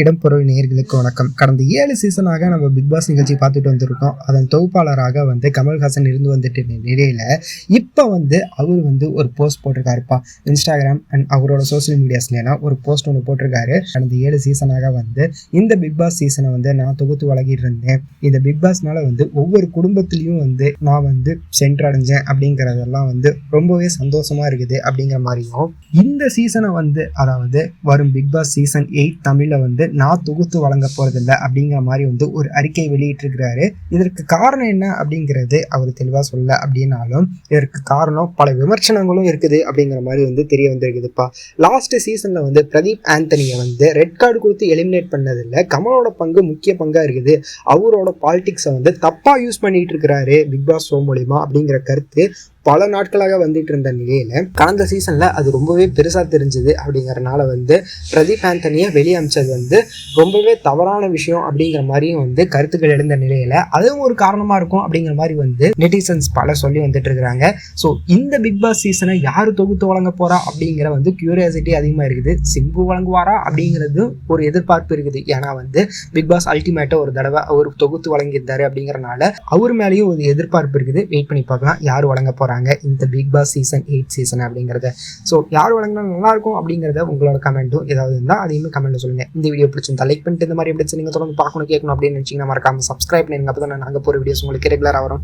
இடம்பொருள் நேர்களுக்கு வணக்கம். கடந்த ஏழு சீசனாக நம்ம பிக் பாஸ் நிகழ்ச்சி பார்த்துட்டு வந்திருக்கோம். அதன் தொகுப்பாளராக வந்து கமல்ஹாசன் இருந்து வந்துட்டு நிலையில் நிலையில இப்போ வந்து அவர் வந்து ஒரு போஸ்ட் போட்டிருக்காருப்பா. இன்ஸ்டாகிராம் அண்ட் அவரோட சோஷியல் மீடியாஸ்லாம் ஒரு போஸ்ட் ஒன்று போட்டிருக்காரு. கடந்த ஏழு சீசனாக வந்து இந்த பிக் பாஸ் சீசனை வந்து நான் தொகுத்து வழங்கிட்டு இருந்தேன். இந்த பிக் பாஸ்னால வந்து ஒவ்வொரு குடும்பத்திலையும் வந்து நான் வந்து சென்றடைஞ்சேன் அப்படிங்கிறதெல்லாம் வந்து ரொம்பவே சந்தோஷமா இருக்குது அப்படிங்கிற மாதிரியும். இந்த சீசனை வந்து அதாவது வரும் பிக் பாஸ் சீசன் எயிட் தமிழில் வந்து நான் தொகுத்து வழங்க போறதில்லை அப்படிங்கிற மாதிரி வந்து ஒரு அறிக்கை வெளியிட்டிருக்கிறாரு. இதற்கு காரணம் என்ன அப்படிங்கிறது அவர் தெளிவாக சொல்ல அப்படின்னாலும் இதற்கு காரணம் பல விமர்சனங்களும் இருக்குது அப்படிங்கிற மாதிரி வந்து தெரிய வந்திருக்குதுப்பா. லாஸ்ட் சீசன்ல வந்து பிரதீப் ஆந்தனியை வந்து ரெட் கார்டு கொடுத்து எலிமினேட் பண்ணதில்ல. கமலோட பங்கு முக்கிய பங்காக இருக்குது. அவரோட பாலிடிக்ஸை வந்து தப்பாக யூஸ் பண்ணிட்டு இருக்கிறாரு பிக் பாஸ் ஷோ மூலிமா அப்படிங்கிற கருத்து பல நாட்களாக வந்துட்டு இருந்த நிலையில கடந்த சீசன்ல அது ரொம்பவே பெருசா தெரிஞ்சது அப்படிங்கறனால வந்து பிரதீப் ஆந்தனியை வெளியே அமிச்சது வந்து ரொம்பவே தவறான விஷயம் அப்படிங்கிற மாதிரியும் வந்து கருத்துக்கள் எழுந்த நிலையில அதுவும் ஒரு காரணமா இருக்கும் அப்படிங்கிற மாதிரி வந்து நெட்டிசன்ஸ் பல சொல்லி வந்துட்டு இருக்கிறாங்க. ஸோ இந்த பிக் பாஸ் சீசனை யார் தொகுத்து வழங்க போறா அப்படிங்கிற வந்து கியூரியாசிட்டி அதிகமாக இருக்குது. சிம்பு வழங்குவாரா அப்படிங்கிறது ஒரு எதிர்பார்ப்பு இருக்குது. ஏன்னா வந்து பிக் பாஸ் அல்டிமேட்டை ஒரு தடவை அவர் தொகுத்து வழங்கியிருந்தாரு அப்படிங்கறனால அவர் மேலேயும் ஒரு எதிர்பார்ப்பு இருக்குது. வெயிட் பண்ணி பார்க்கலாம் யார் வழங்க போகிறாங்க இந்த big boss season eight season அப்படிங்கிறத. ஸோ யார் வழங்கினா நல்லா இருக்கும் அப்படிங்கிறத உங்களோட கமெண்ட்டும் ஏதாவது இருந்தால் அதையுமே கமெண்ட்டில் சொல்லுங்க. இந்த வீடியோ பிடிச்சிருந்தா லைக் பண்ணிட்டு இந்த மாதிரி எப்படி நீங்கள் தொடர்ந்து பார்க்கணும் கேட்கணும் அப்படின்னு நினச்சிங்கன்னா மறக்காம சப்ஸ்கிரைப் பண்ணுங்க அப்போ தான் நாங்கள் போகிற வீடியோஸ் உங்களுக்கு ரெகுலராக வரும்.